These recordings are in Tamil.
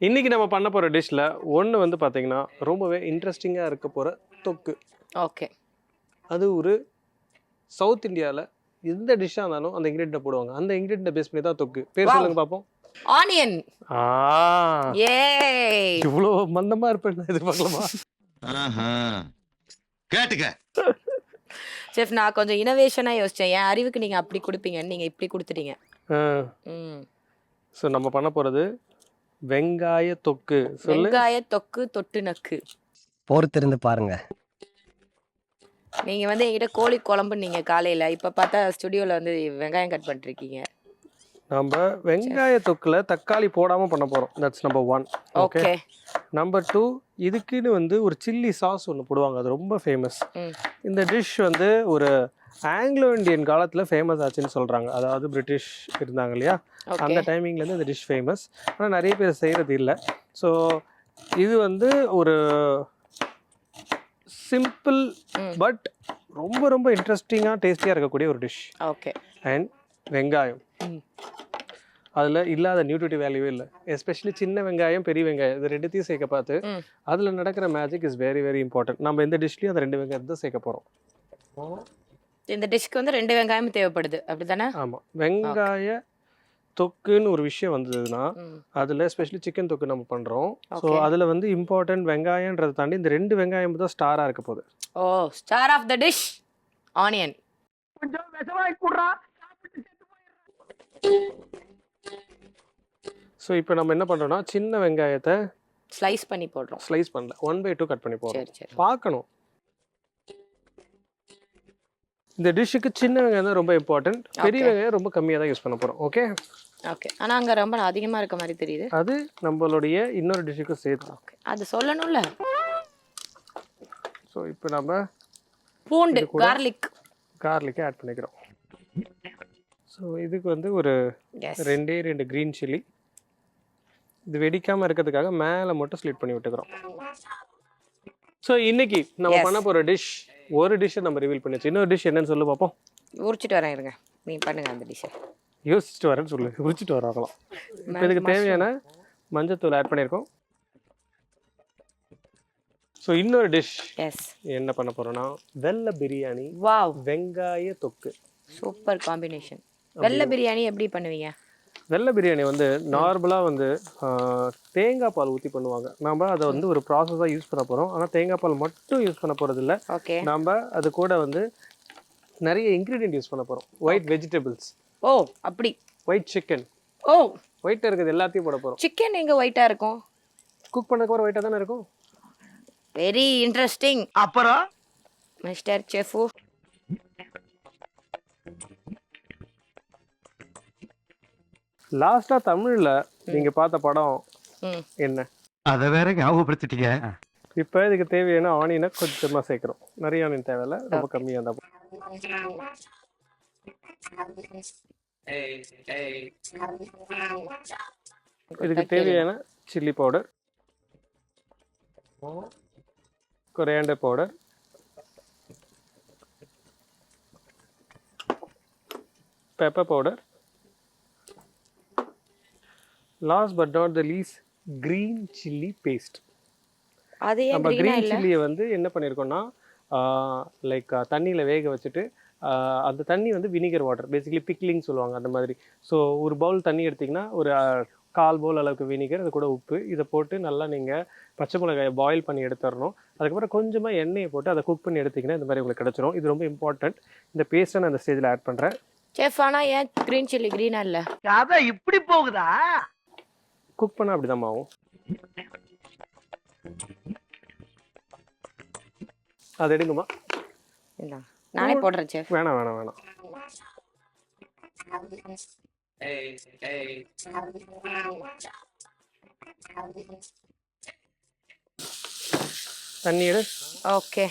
இன்னைக்கு நம்ம பண்ண போகிற டிஷ்ஷில் ஒன்று வந்து பார்த்தீங்கன்னா ரொம்பவே இன்ட்ரெஸ்டிங்காக இருக்க போகிற தொக்கு. ஓகே. அது ஒரு சவுத் இந்தியாவில் எந்த டிஷ்ஷாக இருந்தாலும் அந்த இன்க்ரீடியண்ட்டை போடுவாங்க. அந்த இன்க்ரீடியண்ட்டை பேஸ் பண்ணி தான் தொக்கு. பேர். சொல்லுங்க பார்ப்போம் ஆனியன் ஆ. ஏய் இவ்வளோ மந்தமாக இருப்பேன் எதிர்பார்க்கலாமா? ஆஹா. கேட்டுக்க. செஃப் நான் கொஞ்சம் இனோவேஷனா யோசிச்சேன். என் அறிவுக்கு நீங்க அப்படி கொடுப்பீங்கன்னு நீங்க இப்படி கொடுத்துட்டீங்க. ம். ஸோ நம்ம பண்ண போகிறது வெங்காய தொக்கு. சொல்லு. வெங்காய தொக்கு தொட்டு நக்கு. பொறுத்திருந்து பாருங்க. நீங்க வந்து என்கிட்ட கோழி குழம்பு நீங்க காலையில இப்ப பார்த்தா ஸ்டுடியோல வந்து வெங்காயம் கட் பண்ணிருக்கீங்க நம்ம வெங்காய தொக்குல தக்காளி போடாமல் பண்ண போகிறோம் that's number one okay okay number two இதுக்குன்னு வந்து ஒரு சில்லி சாஸ் ஒன்று போடுவாங்க. அது ரொம்ப ஃபேமஸ். இந்த டிஷ் வந்து ஒரு ஆங்கிலோ இந்தியன் காலத்தில் ஃபேமஸ் ஆச்சுன்னு சொல்கிறாங்க அதாவது பிரிட்டிஷ் இருந்தாங்க இல்லையா? அந்த டைமிங்லேருந்து இந்த டிஷ் ஃபேமஸ் ஆனால் நிறைய பேர் செய்கிறது இல்லை. ஸோ இது வந்து ஒரு சிம்பிள். பட் ரொம்ப ரொம்ப இன்ட்ரெஸ்டிங்காக டேஸ்டியாக இருக்கக்கூடிய ஒரு டிஷ் ஓகே அண்ட் வெங்காயம். அதில் இல்லாத நியூட்ரிட்டிவ் வேல்யூவே இல்லை. எஸ்பெஷலி சின்ன வெங்காயம் பெரிய வெங்காயம் இது ரெண்டுத்தையும் சேர்க்க பார்த்து. அதில் நடக்கிற magic is very very important நம்ம இந்த டிஷ்லேயும் அந்த ரெண்டு வெங்காயம் தான் சேர்க்க போகிறோம் இந்த டிஷ்க்கு வந்து ரெண்டு வெங்காயமும் தேவைப்படுது. அப்படிதானே ஆமாம் வெங்காய தொக்குன்னு ஒரு விஷயம் வந்ததுன்னா. அதில் எஸ்பெஷலி சிக்கன் தொக்கு நம்ம பண்ணுறோம் ஸோ. அதில் வந்து இம்பார்ட்டன்ட் வெங்காயன்றதை தாண்டி இந்த ரெண்டு வெங்காயம் தான் ஸ்டாராக இருக்க போகுது. ஓ star of the dish onion so இப்போ நம்ம என்ன பண்ணுறோம்னா சின்ன வெங்காயத்தை ஸ்லைஸ் பண்ணி போடுறோம். ஸ்லைஸ் பண்ணல. ஒன் பை டூ கட் பண்ணி சரி. பார்க்கணும். இந்த டிஷ்ஷுக்கு சின்ன வெங்காயம் தான் ரொம்ப இம்பார்ட்டன்ட் பெரிய. வெங்காயம் ரொம்ப கம்மியாக தான் யூஸ் பண்ண போகிறோம் ஓகே ஓகே ஆனா அங்க ரொம்ப அதிகமா இருக்க மாதிரி தெரியுது. அது நம்மளுடைய இன்னொரு டிஷ்ஷுக்கும் சேர்த்து. ஓகே அது சொல்லணும்ல. ஸோ இப்போ நம்ம பூண்டு கார்லிக் கார்லிக்கை ஆட் பண்ணிக்கிறோம். ஸோ இதுக்கு வந்து ஒரு ரெண்டே ரெண்டு க்ரீன் சில்லி இது வெடிக்காமல் இருக்கிறதுக்காக மேலே மட்டும் ஸ்லிட் பண்ணி விட்டுக்கிறோம். ஸோ இன்னைக்கு நம்ம. பண்ண போகிற டிஷ் ஒரு டிஷ்ஷை நம்ம ரிவீல் பண்ணியாச்சு. இன்னொரு டிஷ் என்னன்னு சொல்லு பார்ப்போம் உரிச்சிட்டு வரேன் இருங்க. நீ பண்ணுங்க அந்த டிஷ்ஷை யோசிச்சுட்டு வரேன்னு சொல்லு. உரிச்சிட்டு வராங்களாம். இப்போ இதுக்கு தேவையான மஞ்சத்தூள் ஆட் பண்ணியிருக்கோம். ஸோ இன்னொரு டிஷ் எஸ் என்ன பண்ண போறோம்னா வெள்ளை பிரியாணி வாவ் வெங்காய தொக்கு. சூப்பர் காம்பினேஷன் வெள்ளை பிரியாணி எப்படி பண்ணுவீங்க? வெள்ளை பிரியாணி வந்து நார்மலாக வந்து தேங்காய் பால் ஊற்றி பண்ணுவாங்க. நம்ம அதை வந்து ஒரு ப்ராசஸாக யூஸ் பண்ண போகிறோம் ஆனால் தேங்காய் பால் மட்டும் யூஸ் பண்ண போகிறது இல்லை. ஓகே நம்ம அது கூட வந்து நிறைய இன்க்ரீடியன்ட் யூஸ் பண்ண போகிறோம் ஒயிட் வெஜிடபிள்ஸ் ஓ அப்படி. White chicken oh. ஒயிட்டாக இருக்கிறது எல்லாத்தையும் போட போகிறோம் சிக்கன் எங்க ஒயிட்டா இருக்கும்? குக் பண்ணக்கு ஒரு ஒயிட்டாக தானே இருக்கும்? வெரி இன்ட்ரெஸ்டிங் அப்புறம்? மிஸ்டர் செஃபு லாஸ்ட்டாக தமிழில் நீங்கள் பார்த்த படம் ம். என்ன? அத வேற ஞாபகப்படுத்திட்டீங்க. இப்போ இதுக்கு தேவையான ஆனியனை கொஞ்சமாக சேர்க்குறோம். நிறைய ஆனியன் தேவையில்ல ரொம்ப கம்மியாக இருந்தால் போதும். இதுக்கு தேவையான chilli powder coriander powder pepper powder last but not the least green chilli paste அது நம்ம க்ரீன் சில்லியை வந்து என்ன பண்ணியிருக்கோம்னா லைக் தண்ணியில் வேக வச்சுட்டு அந்த தண்ணி வந்து வினிகர் வாட்டர் பேசிக்கலி பிக்லிங் சொல்லுவாங்க அந்த மாதிரி. ஸோ ஒரு பவுல் தண்ணி எடுத்திங்கன்னா ஒரு கால் பவுல் அளவுக்கு வினிகர் அது கூட உப்பு இதை போட்டு நல்லா நீங்கள் பச்சை மிளகாயை பாயில் பண்ணி எடுத்துடணும். அதுக்கப்புறம் கொஞ்சமாக எண்ணெயை போட்டு அதை குக் பண்ணி எடுத்திங்கன்னா இந்த மாதிரி உங்களுக்கு கிடச்சிரும். இது ரொம்ப இம்பார்ட்டன்ட் இந்த பேஸ்ட்டை நான் இந்த ஸ்டேஜில் ஆட் பண்ணுறேன் செஃப் ஆனா ஏன் கிரீன் சில்லி கிரீனா இல்ல? கதை இப்படி போகுதா? குக் பண்ணால் அப்படி தான் ஆகும். அது எடுங்கம்மா. நானே போடுறேன் செஃப் வேணாம் வேணாம் வேணாம். தண்ணி எடு. ஓகே.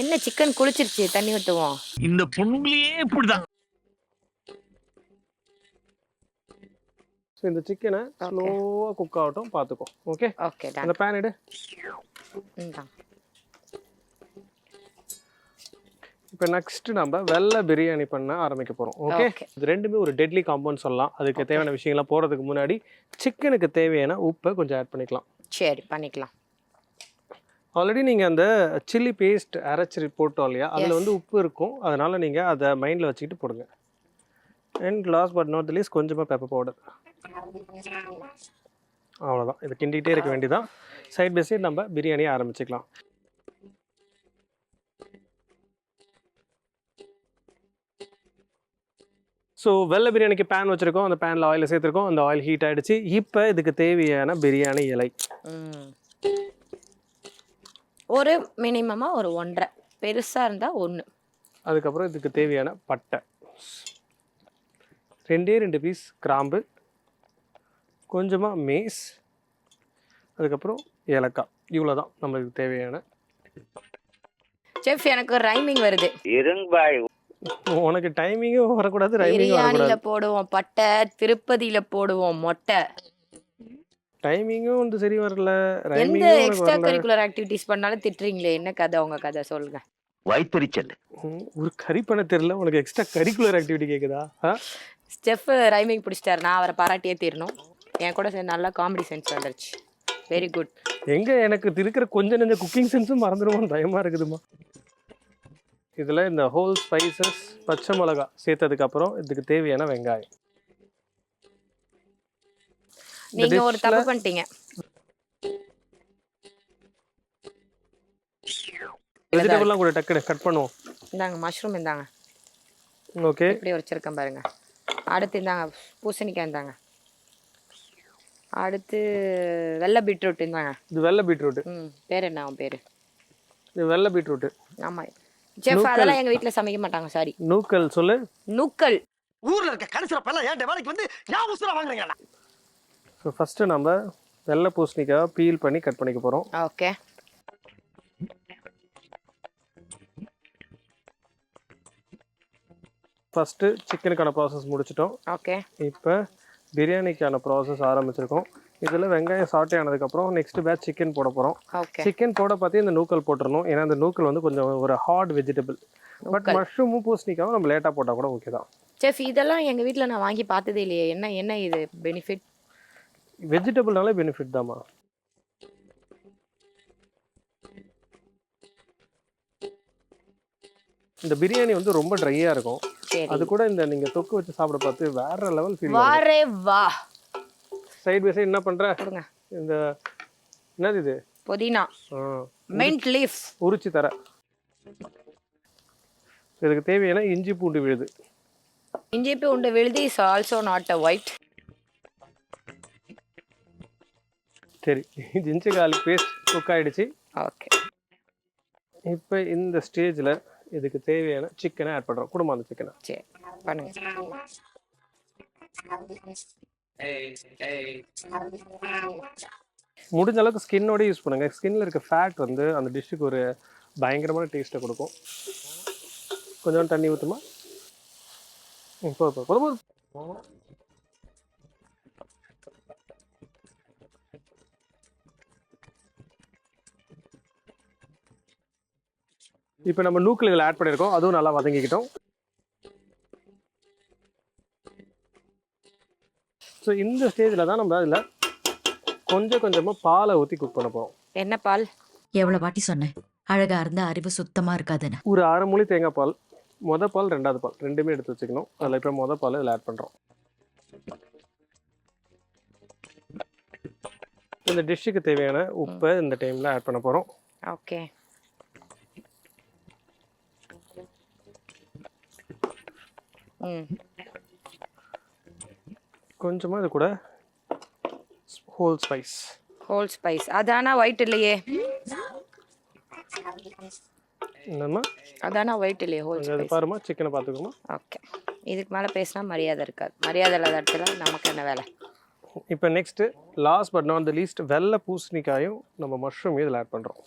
என்ன சிக்கன் குளிச்சிருச்சு? தண்ணி ஊத்துவோம். இந்த பொண்ணுங்களே இப்படிதான். ஸோ இந்த சிக்கனை. ஸ்லோவாக குக் ஆகட்டும் பார்த்துக்கோ ஓகே ஓகே அந்த பேன் எடு. இப்போ நெக்ஸ்ட் நம்ம வெள்ளை பிரியாணி பண்ண ஆரம்பிக்க போகிறோம் ஓகே ஓகே இது ரெண்டுமே ஒரு டெட்லி காம்பவுண்ட் சொல்லலாம். அதுக்கு தேவையான விஷயங்கள்லாம் போகிறதுக்கு முன்னாடி சிக்கனுக்கு தேவையான உப்பை கொஞ்சம் ஆட் பண்ணிக்கலாம். சரி பண்ணிக்கலாம். ஆல்ரெடி நீங்கள் அந்த சில்லி பேஸ்ட் அரைச்சி போட்டோம் இல்லையா? அதில். வந்து உப்பு இருக்கும். அதனால் நீங்கள் அதை மைண்டில் வச்சுக்கிட்டு போடுங்க. And last but not least கொஞ்சமாக பெப்பர் பவுடர் அவ்வளோதான் இது கிண்டிகிட்டே இருக்க வேண்டியதான் சைட் பை சைடு நம்ம பிரியாணியை ஆரம்பிச்சுக்கலாம். ஸோ வெள்ளை பிரியாணிக்கு பேன் வச்சுருக்கோம். அந்த பேனில் ஆயில் சேர்த்துருக்கோம். அந்த ஆயில் ஹீட் ஆகிடுச்சு இப்போ இதுக்கு தேவையான பிரியாணி இலை. ஒரு மினிமமாக ஒரு ஒன்றரை. பெருசாக இருந்தால் ஒன்று அதுக்கப்புறம் இதுக்கு தேவையான பட்டை. ரெண்டே ரெண்டு பீஸ் கிராம்பு கொஞ்சமாக மேஸ் அதுக்கப்புறம் ஏலக்காய். இவ்வளோ தான் நம்மளுக்கு தேவையான செஃப் எனக்கு ரைமிங் வருது. உனக்கு டைமிங்கும் வரக்கூடாது ரைமிங்கும் பிரியாணியில் வரக்கூடாது. போடுவோம் பட்டை திருப்பதியில் போடுவோம் மொட்டை. டைமிங்கும் வந்து சரி வரல எந்த எக்ஸ்ட்ரா கரிக்குலர் ஆக்டிவிட்டிஸ் பண்ணாலும் திட்டுறீங்களே? என்ன கதை உங்க கதை? சொல்லுங்க. வயிற்றுச்சல் ஒரு கறி பண்ண தெரியல உனக்கு எக்ஸ்ட்ரா கரிக்குலர் ஆக்டிவிட்டி கேட்குதா ஆ? செஃப் ரைமிங் பிடிச்சிட்டாரு நான் அவரை பாராட்டியே தீரணும். என் கூட சேர்ந்து நல்லா காமெடி சென்ஸ் வந்துருச்சு. வெரி குட் எங்க எனக்கு இருக்கிற கொஞ்சம் நெஞ்ச குக்கிங் சென்ஸும் மறந்துடுமோன்னு பயமா இருக்குதுமா. இதுல இந்த ஹோல் ஸ்பைசஸ் பச்சை மிளகா சேர்த்ததுக்கு அப்புறம் இதுக்கு தேவையான வெங்காயம். நீங்க ஒரு தப்பு பண்ணிட்டீங்க. வெஜிடபிள்லாம் கூட டக்குனு கட் பண்ணுவோம். இந்தாங்க மஷ்ரூம் இந்தாங்க. ஓகே. இப்படி வச்சிருக்கேன் பாருங்க. அடுத்து இந்தாங்க பூசணிக்காய் இந்தாங்க. அடுத்து வெள்ளை பீட்ரூட் இந்தாங்க. இது வெள்ளை பீட்ரூட் ம் பேர் என்ன அவன் பேர்? இது வெள்ளை பீட்ரூட் ஆமா. செஃப் அதெல்லாம் எங்க வீட்ல சமைக்க மாட்டாங்க சாரி நூக்கல் சொல்லு. நூக்கல். ஊர்ல இருக்க கடைசியில பல்ல ஏன் வேலைக்கு வந்து ஞாபகம் உசுரா வாங்குறீங்களா ஸோ ஃபஸ்ட்டு நம்ம வெள்ளை பூசணிக்காய் பீல் பண்ணி கட் பண்ணிக்க போகிறோம் ஓகே ஃபஸ்ட்டு சிக்கனுக்கான ப்ராசஸ் முடிச்சிட்டோம். ஓகே இப்போ பிரியாணிக்கான ப்ராசஸ் ஆரம்பிச்சிருக்கோம். இதில் வெங்காயம் சாட்டே ஆனதுக்கப்புறம் நெக்ஸ்ட் பேட்ச் சிக்கன் போட போகிறோம் சிக்கன் போட பார்த்து இந்த நூக்கல் போட்டுறணும். ஏன்னா இந்த நூக்கல் வந்து கொஞ்சம் ஒரு ஹார்ட் வெஜிடபிள் பட். மஷ்ரூமும் பூசணிக்காவும் நம்ம லேட்டாக போட்டால் கூட ஓகே தான். செஃப் இதெல்லாம் எங்க வீட்ல நான் வாங்கி பார்த்ததே இல்லையே. என்ன என்ன இது? பெனிஃபிட் வெஜிடபிள்னாலே பெனிஃபிட் தாம்மா. இந்த பிரியாணி வந்து ரொம்ப ட்ரையாக இருக்கும். அது கூட இந்த நீங்கள் தொக்கு வச்சு சாப்பிட பார்த்து வேற லெவல் ஃபீல் வாரே வா. சைடு பை சைடு என்ன கொடுங்க. இந்த என்னது இது? புதினா. மின்ட் லீஃப் உரிச்சு தர. இதுக்கு தேவையான இஞ்சி பூண்டு விழுது. இஞ்சி பூண்டு விழுதி is also not a white சரி. ஜிஞ்சு garlic பேஸ்ட் குக் ஆயிடுச்சு. ஓகே இப்போ இந்த ஸ்டேஜில் இதுக்கு தேவையான சிக்கனை ஆட் பண்ணுறோம் குடும்பம் அந்த சிக்கனை சரி பண்ணுங்க. முடிஞ்ச அளவுக்கு ஸ்கின்னோட யூஸ் பண்ணுங்க. ஸ்கின்ல இருக்க ஃபேட் வந்து அந்த டிஷ்ஷுக்கு ஒரு பயங்கரமான டேஸ்ட்டை கொடுக்கும். கொஞ்சம் தண்ணி ஊற்றுமா போதும் போதும் இப்போ நம்ம நூக்கில் இதில் ஆட் பண்ணியிருக்கோம். அதுவும் நல்லா வதங்கிக்கிட்டோம். ஸோ இந்த ஸ்டேஜில் தான் நம்ம அதில் கொஞ்சம் கொஞ்சமாக பாலை ஊற்றி குக் பண்ண போகிறோம் என்ன பால்? எவ்வளவு வாட்டி சொன்னேன். அழகா இருந்தா அறிவு சுத்தமா இருக்காதுன்னு. ஒரு அரை மூலி தேங்காய் பால் மொத பால் ரெண்டாவது பால் ரெண்டுமே எடுத்து வச்சுக்கணும். அதில் இப்போ மொத பால் இதில் ஆட் பண்ணுறோம் இந்த டிஷ்ஷுக்கு தேவையான உப்பை இந்த டைமில் ஆட் பண்ண போகிறோம் ஓகே கொஞ்சமாக இது கூட ஹோல் ஸ்பைஸ் ஹோல் ஸ்பைஸ் அதானா ஒயிட் இல்லையே. நம்ம அதானா ஒயிட் இல்லையே ஹோல் ஸ்பைஸ் பாருமா சிக்கனை பார்த்துக்கோமா ஓகே இதுக்கு மேலே பேசினா மரியாதை இருக்காது. மரியாதை இல்லாத இடத்துல நமக்கு என்ன வேலை? இப்போ next last but not the least வெள்ளை பூசணிக்காயும் நம்ம மஷ்ரூம் இதில் ஆட் பண்ணுறோம்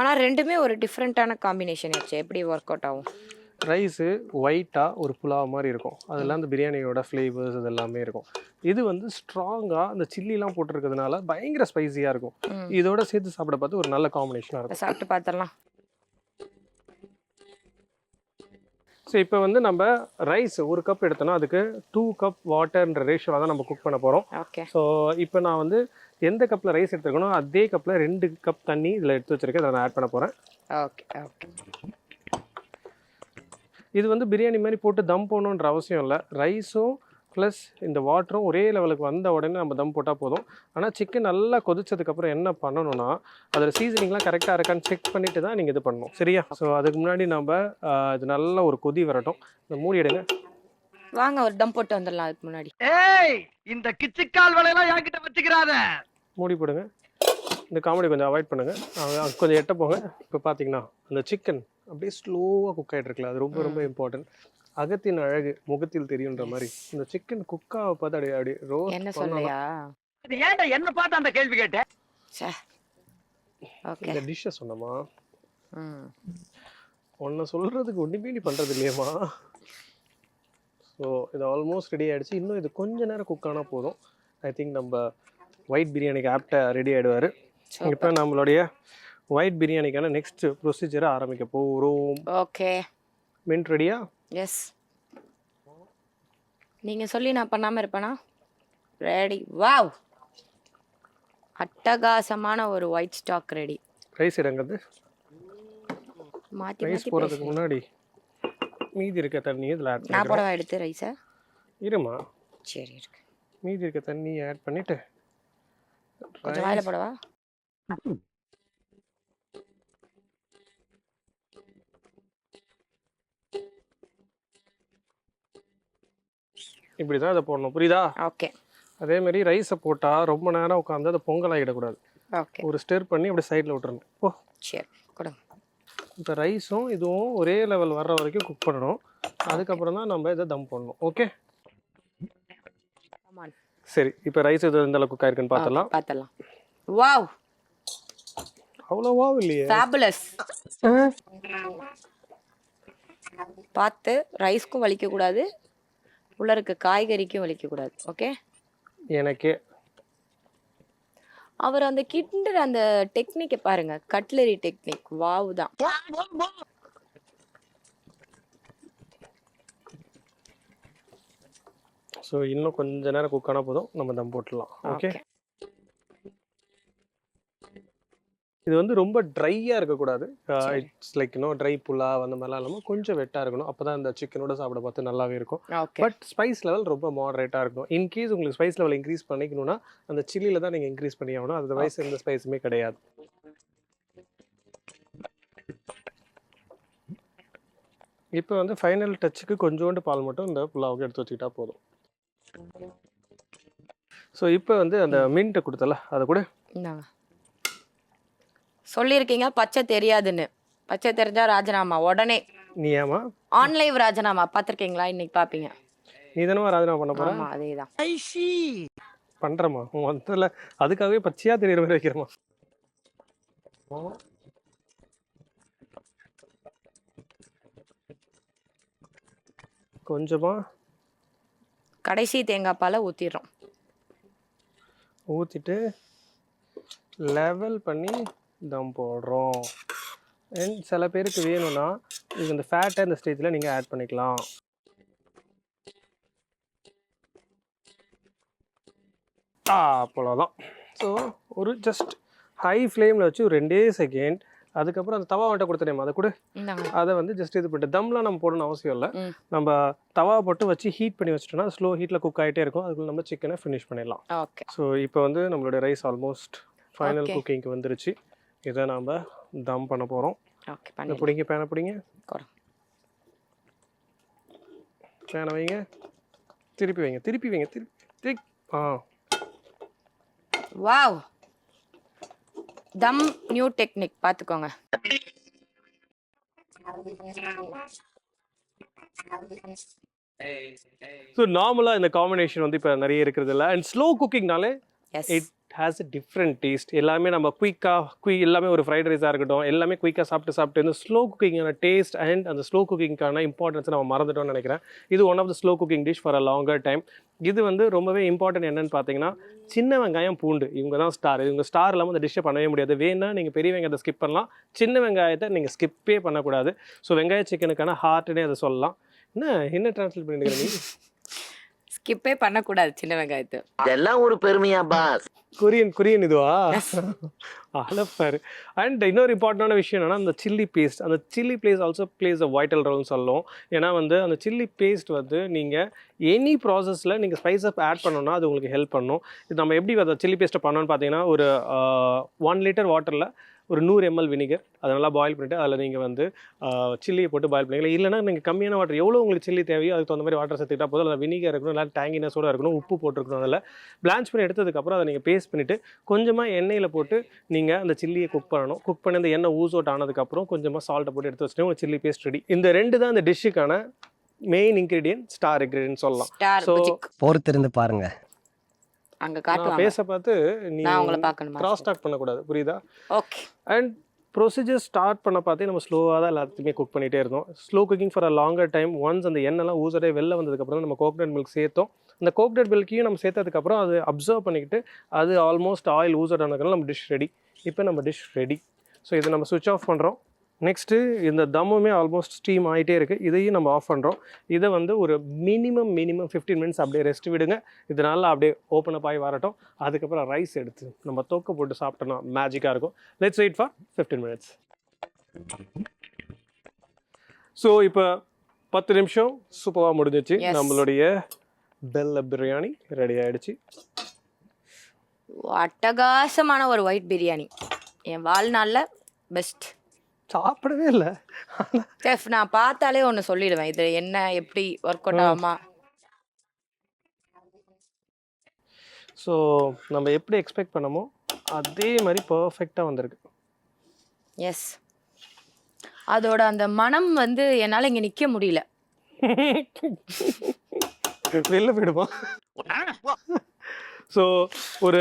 ஆனால் ரெண்டுமே ஒரு டிஃப்ரெண்ட்டான காம்பினேஷன் ஆச்சு எப்படி ஒர்க் அவுட் ஆகும்? ரைஸு ஒயிட்டாக ஒரு புலாவ் மாதிரி இருக்கும். அதெல்லாம் அந்த பிரியாணியோட ஃப்ளேவர்ஸ் இது எல்லாமே இருக்கும். இது வந்து ஸ்ட்ராங்காக அந்த சில்லிலாம் போட்டிருக்கிறதுனால பயங்கர ஸ்பைசியாக இருக்கும். இதோட சேர்த்து சாப்பிட பார்த்து ஒரு நல்ல காம்பினேஷனாக இருக்கும். சாப்பிட்டு பார்த்துடலாம். ஸோ இப்போ வந்து நம்ம ரைஸ் ஒரு கப் எடுத்தோம்னா அதுக்கு டூ கப் வாட்டர்ன்ற ரேஷியோவில் தான் நம்ம குக் பண்ண போகிறோம் ஓகே ஸோ இப்போ நான் வந்து எந்த கப்பில் ரைஸ் எடுத்துருக்கணும் அதே கப்பில் ரெண்டு கப் தண்ணி இதில் எடுத்து வச்சிருக்கேன். அதை நான் ஆட் பண்ண போகிறேன் ஓகே ஓகே இது வந்து பிரியாணி மாதிரி போட்டு தம் போடணுன்ற அவசியம் இல்லை. ரைஸும் ப்ளஸ் இந்த வாட்டரும் ஒரே லெவலுக்கு வந்த உடனே நம்ம தம் போட்டால் போதும். ஆனால் சிக்கன் நல்லா கொதிச்சதுக்கப்புறம் என்ன பண்ணணும்னா அதில் சீசனிங்லாம் கரெக்டாக இருக்கான்னு செக் பண்ணிட்டு தான் நீங்கள் இது பண்ணணும். சரியா? ஸோ அதுக்கு முன்னாடி நம்ம இது நல்ல ஒரு கொதி வரட்டும். இந்த மூடி எடுங்க. வாங்க ஒரு டம் போட்டு வந்துடலாம் அதுக்கு முன்னாடி. ஏய் இந்த கிச்சிக்கால் வேலையெல்லாம் என்கிட்ட வச்சுக்கிறாத. மூடி போடுங்க. இந்த காமெடி கொஞ்சம் அவாய்ட் பண்ணுங்கள் கொஞ்சம் எட்ட போங்க. இப்போ பார்த்தீங்கன்னா அந்த சிக்கன் அப்படியே ஸ்லோவாக குக் ஆகிட்டு இருக்குல்ல அது ரொம்ப ரொம்ப இம்பார்ட்டன்ட் அகத்தின் அழகு முகத்தில் தெரியுன்ற மாதிரி. இந்த சிக்கன் குக்காவை பார்த்து அப்படியே அப்படியே என்ன ரோஸ்ட் சொல்லையா இது ஏன்டா என்ன பார்த்து அந்த கேள்வி கேட்ட? சே ஓகே இந்த டிஷ்ஷை சொன்னமா ம். உன்னை சொல்கிறதுக்கு ஒன்றுமே நீ பண்ணுறது இல்லையம்மா. ஸோ இது ஆல்மோஸ்ட் ரெடி ஆயிடுச்சு. இன்னும் இது கொஞ்ச நேரம் குக் ஆனால் போதும். ஐ திங்க் நம்ம ஒயிட் பிரியாணிக்கு ஆப்டாக ரெடி ஆகிடுவார் இப்போ நம்மளுடைய ஒயிட் பிரியாணிக்கான நெக்ஸ்ட் ப்ரொசீஜரை ஆரம்பிக்க போகிறோம் ஓகே மின்ட் ரெடியா எஸ் நீங்க சொல்லி நான் பண்ணாம இருப்பேனா? ரெடி வாவ் அட்டகாசமான ஒரு ஒயிட் ஸ்டாக் ரெடி ரைஸ் இடங்கிறது மாத்தி ரைஸ் பேசுங்க. முன்னாடி மீதி இருக்க தண்ணி இதில் ஆட் நான் போடவா எடுத்து ரைஸை இருமா? சரி இருக்கு. மீதி இருக்க தண்ணி ஆட் பண்ணிட்டு கொஞ்சம் வாயில போடவா? இப்படி தான் இதை போடணும். புரியுதா? ஓகே. அதே மாதிரி ரைஸை போட்டால் ரொம்ப நேரம் உட்காந்து அதை பொங்கல் ஆகிடக்கூடாது ஓகே. ஒரு ஸ்டெர் பண்ணி அப்படியே சைடில் விட்டுறணும். ஓ சரி கொடுங்க. இப்போ ரைஸும் இதுவும் ஒரே லெவல் வர்ற வரைக்கும் குக் பண்ணணும். அதுக்கப்புறம் தான் நம்ம இதை தம் பண்ணணும். ஓகே. சரி இப்போ ரைஸ் இது எந்த அளவுக்கு குக் ஆயிருக்குன்னு பார்த்துடலாம் Okay, பார்த்தலாம் வாவ் அவ்வளோவா இல்லையே. ஃபேபுலஸ் பார்த்து ரைஸ்க்கும் வலிக்க கூடாது உள்ள இருக்க காய்கறிக்கும் வலிக்க கூடாது ஓகே எனக்கே அவர் அந்த கிண்டுற அந்த டெக்னிக்கை பாருங்க. கட்லரி டெக்னிக் வாவ் தான். ஸோ இன்னும் கொஞ்ச நேரம் குக் ஆனால் போதும். நம்ம தம் போட்டுடலாம். ஓகே ஓகே இது வந்து ரொம்ப ட்ரையாக இருக்கக்கூடாது. இட்ஸ் லைக் இன்னும் ட்ரை புலாவ் அந்த மாதிரிலாம் இல்லாமல் கொஞ்சம் வெட்டாக இருக்கணும். அப்போ தான் இந்த சிக்கனோட சாப்பிட பார்த்து நல்லாவே இருக்கும். பட் ஸ்பைஸ் லெவல் ரொம்ப மாடரேட்டாக இருக்கும் இன்கேஸ் உங்களுக்கு ஸ்பைஸ் லெவல் இன்க்ரீஸ் பண்ணிக்கணும்னா அந்த சில்லியில் தான் நீங்கள் இன்க்ரீஸ் பண்ணி ஆகணும். அதர்வைஸ் எந்த ஸ்பைஸுமே கிடையாது. இப்போ வந்து ஃபைனல் டச்சுக்கு கொஞ்சோண்டு பால் மட்டும் இந்த புலாவுக்கு எடுத்து வச்சுக்கிட்டா போதும். ஸோ இப்போ வந்து அந்த மின்ட்டை கொடுத்தல அதை கூட சொல்லியிருக்கீங்க பச்சை தெரியாதுன்னு. பச்சை தெரிஞ்சா ராஜினாமா உடனே. நீ ஏமா ஆன்லைவ் ராஜினாமா பார்த்துருக்கீங்களா? இன்னைக்கு பார்ப்பீங்க நீ தானே ராஜினாமா பண்ண போற? ஆமா அதே தான் உன் வந்ததுல அதுக்காகவே பச்சையா தெரியுற மாதிரி வைக்கிறேம்மா. கொஞ்சமா கடைசி தேங்காய் பாலை ஊற்றிடுறோம் ஊற்றிட்டு லெவல் பண்ணி தம் போடுறோம். அண்ட் சில பேருக்கு வேணும்னா இது இந்த ஃபேட்டை இந்த ஸ்டேஜில் நீங்கள் ஆட் பண்ணிக்கலாம். அவ்வளோதான் ஸோ ஒரு ஜஸ்ட் ஹை ஃப்ளேமில் வச்சு ஒரு ரெண்டே செகண்ட் அதுக்கப்புறம் அந்த தவா வந்துட்டு கொடுத்துட்டேன் அதை கூட. அதை வந்து ஜஸ்ட் இது பண்ணிட்டு தம்லாம் நம்ம போடணும் அவசியம் இல்லை. நம்ம தவா போட்டு வச்சு ஹீட் பண்ணி வச்சிட்டோம்னா ஸ்லோ ஹீட்டில் குக் ஆகிட்டே இருக்கும். அதுக்குள்ள நம்ம சிக்கனை ஃபினிஷ் பண்ணிடலாம். ஸோ இப்போ வந்து நம்மளுடைய ரைஸ் ஆல்மோஸ்ட் ஃபைனல். குக்கிங்க்கு வந்துருச்சு. இதை நாம் தம் பண்ண போகிறோம் ஓகே பண்ணி பிடிங்க பேனை பிடிங்க. பேனை வைங்க. திருப்பி வைங்க திருப்பி வைங்க திருப்பி திருப்பி ஆ. வாவ் தம் நியூ டெக்னிக் பார்த்துக்கோங்க. ஸோ நார்மலாக இந்த காம்பினேஷன் வந்து இப்போ நிறைய இருக்கிறது இல்லை. And slow குக்கிங்னாலே as it has a different taste எல்லாமே நம்ம குயிக்காக குயி எல்லாமே ஒரு ஃப்ரைட் ரைஸாக இருக்கட்டும் எல்லாமே குயிக்காக சாப்பிட்டு சாப்பிட்டு இந்த ஸ்லோ குக்கிங்கான டேஸ்ட் அண்ட் அந்த ஸ்லோ குக்கிங்கான இம்பார்ட்டன்ஸ் நம்ம மறந்துட்டோம்னு நினைக்கிறேன். இது one of the slow cooking dish for a longer time இது வந்து ரொம்பவே இம்பார்ட்டன்ட் என்னன்னு பார்த்தீங்கன்னா சின்ன வெங்காயம் பூண்டு. இவங்க தான் ஸ்டார் இவங்க ஸ்டார் இல்லாமல் அந்த டிஷ்ஷை பண்ணவே முடியாது. வேணா நீங்கள் பெரிய வெங்காயத்தை ஸ்கிப் பண்ணலாம். சின்ன வெங்காயத்தை நீங்கள் ஸ்கிப்பே பண்ணக்கூடாது. ஸோ வெங்காய சிக்கனுக்கான ஹார்ட்னே அதை சொல்லலாம். என்ன என்ன ட்ரான்ஸ்லேட் பண்ணிட்டு நீ? ஸ்கிப்பே பண்ணக்கூடாது சின்ன வெங்காயத்தை. இதெல்லாம் ஒரு பெருமையா பாஸ். கொரியன் கொரியன் இதுவா? அழப்பாரு அண்ட் இன்னொரு இம்பார்ட்டண்டான விஷயம் என்னன்னா அந்த சில்லி பேஸ்ட் அந்த chilli plays also plays a vital ரோல்னு சொல்லும் ஏன்னா வந்து அந்த சில்லி பேஸ்ட் வந்து நீங்கள் எனி ப்ராசஸில் நீங்கள் ஸ்பைசஸ் ஆட் பண்ணணும்னா அது உங்களுக்கு ஹெல்ப் பண்ணும். இது நம்ம எப்படி அந்த சில்லி பேஸ்ட்டை பண்ணோம்னு பார்த்தீங்கன்னா ஒரு ஒன் லிட்டர் வாட்டரில் ஒரு நூறு எம்எல் வினிகர் அதை நல்லா பாயில் பண்ணிவிட்டு அதில் நீங்கள் வந்து சில்லியை போட்டு பாயில் பண்ணிக்கலாம். இல்லைனா நீங்கள் கம்மியான வாட்டர் எவ்வளோ உங்களுக்கு சில்லி தேவையோ அதுக்கு தகுந்த மாதிரி வாட்டர் சேர்த்துக்கிட்டா போதும். அதில் வினிகர் இருக்கணும் நல்லா டேங்கினஸோட இருக்கணும் உப்பு போட்டிருக்கணும் அதில். பிளான்ச் பண்ணி எடுத்ததுக்கப்புறம் அதை நீங்கள் பேஸ்ட் பண்ணிவிட்டு கொஞ்சமாக எண்ணெயில் போட்டு நீங்கள் அந்த சில்லியை குக் பண்ணணும். குக் பண்ணி அந்த எண்ணெய் ஊஸ் அவுட் ஆனதுக்கப்புறம் கொஞ்சமாக சால்ட்டை போட்டு எடுத்து வச்சுட்டு உங்களுக்கு சில்லி பேஸ்ட் ரெடி இந்த ரெண்டு தான் இந்த டிஷ்ஷுக்கான மெயின் இன்க்ரீடியன்ட் ஸ்டார் இன்க்ரீடியன்ட் சொல்லலாம். So, பொறுத்திருந்து பாருங்க. அங்க காட்டுவாங்க. பேச பார்த்து நீ உங்களை பார்க்கணுமா கிராஸ் டாக் பண்ணக்கூடாது புரியுதா? ஓகே. அண்ட் ப்ரொசீஜர் ஸ்டார்ட் பண்ண பார்த்தே நம்ம ஸ்லோவாக தான் எல்லாத்தையுமே குக் பண்ணிகிட்டே இருந்தோம். Slow cooking for a longer time once அந்த எண்ணெய்லாம் ஊசடே வெளில வந்ததுக்கப்புறம் நம்ம கோகனட் மில்க் சேர்த்தோம். அந்த கோகனட் மில்க்கையும் நம்ம சேர்த்ததுக்கப்புறம் அது அப்சர்வ் பண்ணிக்கிட்டு அது ஆல்மோஸ்ட் ஆயில் ஊசட் ஆனதுனால நம்ம டிஷ் ரெடி இப்போ நம்ம டிஷ் ரெடி ஸோ இதை நம்ம சுவிட்ச் ஆஃப் பண்ணுறோம் நெக்ஸ்ட்டு இந்த தம்முமே ஆல்மோஸ்ட் ஸ்டீம் ஆகிட்டே இருக்குது இதையும் நம்ம ஆஃப் பண்ணுறோம் இதை வந்து ஒரு மினிமம் மினிமம் 15 மினிட்ஸ் அப்படியே ரெஸ்ட் விடுங்க. இதனால அப்படியே ஓப்பன் அப் ஆகி வரட்டும். அதுக்கப்புறம் ரைஸ் எடுத்து நம்ம தொக்க போட்டு சாப்பிட்டோம்னா மேஜிக்காக இருக்கும். Let's wait for 15 minutes so இப்போ பத்து நிமிஷம் சூப்பராக முடிஞ்சிச்சு. நம்மளுடைய பெல்ல பிரியாணி ரெடி ஆயிடுச்சு. அட்டகாசமான ஒரு ஒயிட் பிரியாணி என் வாழ்நாளில் பெஸ்ட் சாப்பிடவே இல்லை. செஃப் நான் பார்த்தாலே ஒன்று சொல்லிடுவேன். இது என்ன எப்படி ஒர்க் அவுட். ஆகுமா? ஸோ நம்ம எப்படி எக்ஸ்பெக்ட் பண்ணமோ அதே மாதிரி பர்ஃபெக்டாக வந்திருக்கு. எஸ் அதோட அந்த மனம் வந்து என்னால் இங்கே நிற்க முடியல. வெளில போயிடுமா? ஸோ ஒரு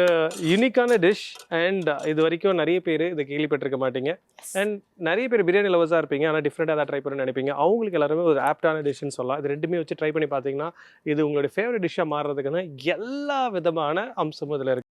யூனிக்கான டிஷ் அண்ட் இது வரைக்கும் நிறைய பேர் இதை கேள்விப்பட்டிருக்க மாட்டீங்க. அண்ட் நிறைய பேர் பிரியாணி லவர்ஸாக இருப்பீங்க. ஆனால் டிஃப்ரெண்ட்டாக தான் ட்ரை பண்ண நினைப்பீங்க. அவங்களுக்கு எல்லாருமே ஒரு ஆப்டான டிஷ்ஷுன்னு சொல்லலாம். இது ரெண்டுமே வச்சு ட்ரை பண்ணி பார்த்தீங்கன்னா இது உங்களுடைய ஃபேவரட் டிஷ்ஷாக மாறுறதுக்கான எல்லா விதமான அம்சமும் இதில் இருக்குது